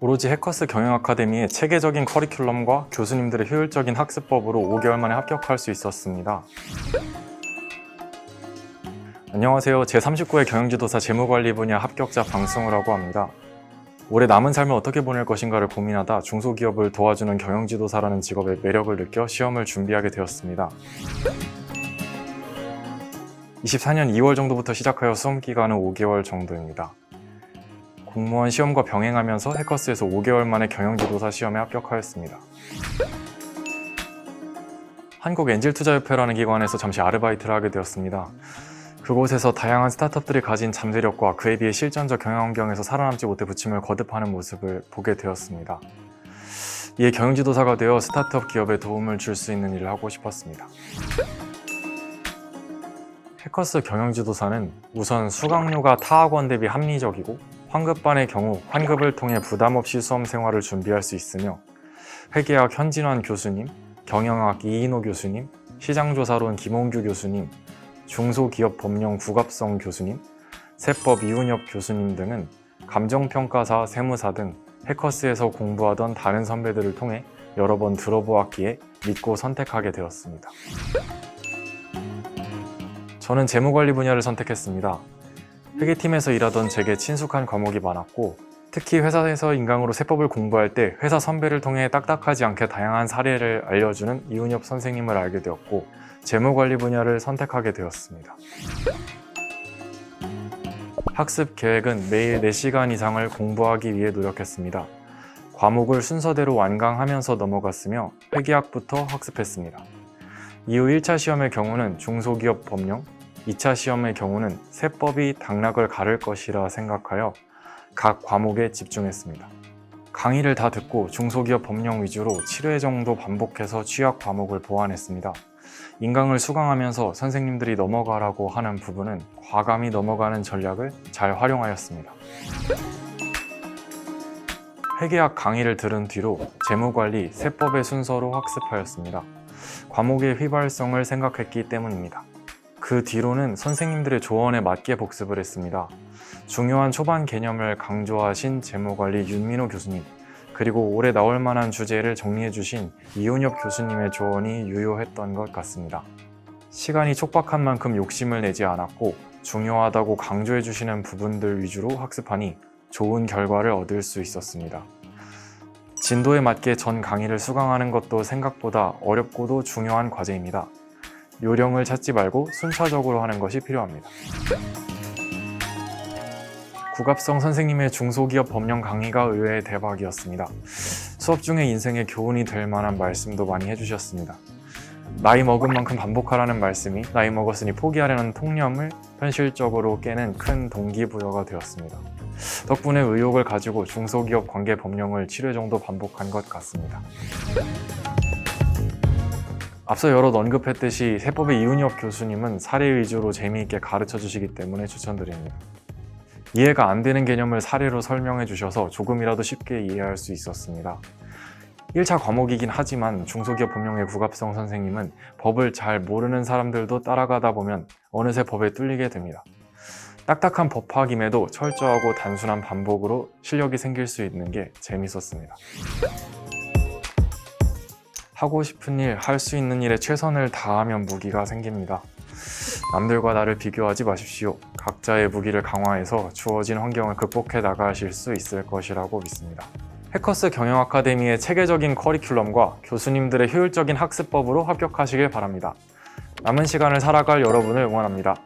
오로지 해커스 경영 아카데미의 체계적인 커리큘럼과 교수님들의 효율적인 학습법으로 5개월 만에 합격할 수 있었습니다. 안녕하세요. 제39회 경영지도사 재무관리 분야 합격자 방승우라고 합니다. 올해 남은 삶을 어떻게 보낼 것인가를 고민하다 중소기업을 도와주는 경영지도사라는 직업의 매력을 느껴 시험을 준비하게 되었습니다. 24년 2월 정도부터 시작하여 수험 기간은 5개월 정도입니다. 공무원 시험과 병행하면서 해커스에서 5개월 만에 경영지도사 시험에 합격하였습니다. 한국엔젤투자협회라는 기관에서 잠시 아르바이트를 하게 되었습니다. 그곳에서 다양한 스타트업들이 가진 잠재력과 그에 비해 실전적 경영 환경에서 살아남지 못해 부침을 거듭하는 모습을 보게 되었습니다. 이에 경영지도사가 되어 스타트업 기업에 도움을 줄 수 있는 일을 하고 싶었습니다. 해커스 경영지도사는 우선 수강료가 타 학원 대비 합리적이고 환급반의 경우 환급을 통해 부담 없이 수험 생활을 준비할 수 있으며 회계학 현진환 교수님, 경영학 이인호 교수님, 시장조사론 김홍규 교수님, 중소기업 법령 국합성 교수님, 세법 이훈엽 교수님 등은 감정평가사, 세무사 등 해커스에서 공부하던 다른 선배들을 통해 여러 번 들어보았기에 믿고 선택하게 되었습니다. 저는 재무관리 분야를 선택했습니다. 회계팀에서 일하던 제게 친숙한 과목이 많았고 특히 회사에서 인강으로 세법을 공부할 때 회사 선배를 통해 딱딱하지 않게 다양한 사례를 알려주는 이훈엽 선생님을 알게 되었고 재무관리 분야를 선택하게 되었습니다. 학습 계획은 매일 4시간 이상을 공부하기 위해 노력했습니다. 과목을 순서대로 완강하면서 넘어갔으며 회계학부터 학습했습니다. 이후 1차 시험의 경우는 중소기업 법령, 2차 시험의 경우는 세법이 당락을 가를 것이라 생각하여 각 과목에 집중했습니다. 강의를 다 듣고 중소기업 법령 위주로 7회 정도 반복해서 취약 과목을 보완했습니다. 인강을 수강하면서 선생님들이 넘어가라고 하는 부분은 과감히 넘어가는 전략을 잘 활용하였습니다. 회계학 강의를 들은 뒤로 재무관리, 세법의 순서로 학습하였습니다. 과목의 휘발성을 생각했기 때문입니다. 그 뒤로는 선생님들의 조언에 맞게 복습을 했습니다. 중요한 초반 개념을 강조하신 재무관리 윤민호 교수님, 그리고 올해 나올 만한 주제를 정리해 주신 이훈엽 교수님의 조언이 유효했던 것 같습니다. 시간이 촉박한 만큼 욕심을 내지 않았고 중요하다고 강조해 주시는 부분들 위주로 학습하니 좋은 결과를 얻을 수 있었습니다. 진도에 맞게 전 강의를 수강하는 것도 생각보다 어렵고도 중요한 과제입니다. 요령을 찾지 말고 순차적으로 하는 것이 필요합니다. 국합성 선생님의 중소기업 법령 강의가 의외의 대박이었습니다. 수업 중에 인생의 교훈이 될 만한 말씀도 많이 해주셨습니다. 나이 먹은 만큼 반복하라는 말씀이 나이 먹었으니 포기하려는 통념을 현실적으로 깨는 큰 동기부여가 되었습니다. 덕분에 의욕을 가지고 중소기업 관계 법령을 7회 정도 반복한 것 같습니다. 앞서 여러 언급했듯이 세법의 이훈엽 교수님은 사례 위주로 재미있게 가르쳐 주시기 때문에 추천드립니다. 이해가 안 되는 개념을 사례로 설명해 주셔서 조금이라도 쉽게 이해할 수 있었습니다. 1차 과목이긴 하지만 중소기업 법령의 국합성 선생님은 법을 잘 모르는 사람들도 따라가다 보면 어느새 법에 뚫리게 됩니다. 딱딱한 법학임에도 철저하고 단순한 반복으로 실력이 생길 수 있는 게 재밌었습니다. 하고 싶은 일, 할 수 있는 일에 최선을 다하면 무기가 생깁니다. 남들과 나를 비교하지 마십시오. 각자의 무기를 강화해서 주어진 환경을 극복해 나가실 수 있을 것이라고 믿습니다. 해커스 경영 아카데미의 체계적인 커리큘럼과 교수님들의 효율적인 학습법으로 합격하시길 바랍니다. 남은 시간을 살아갈 여러분을 응원합니다.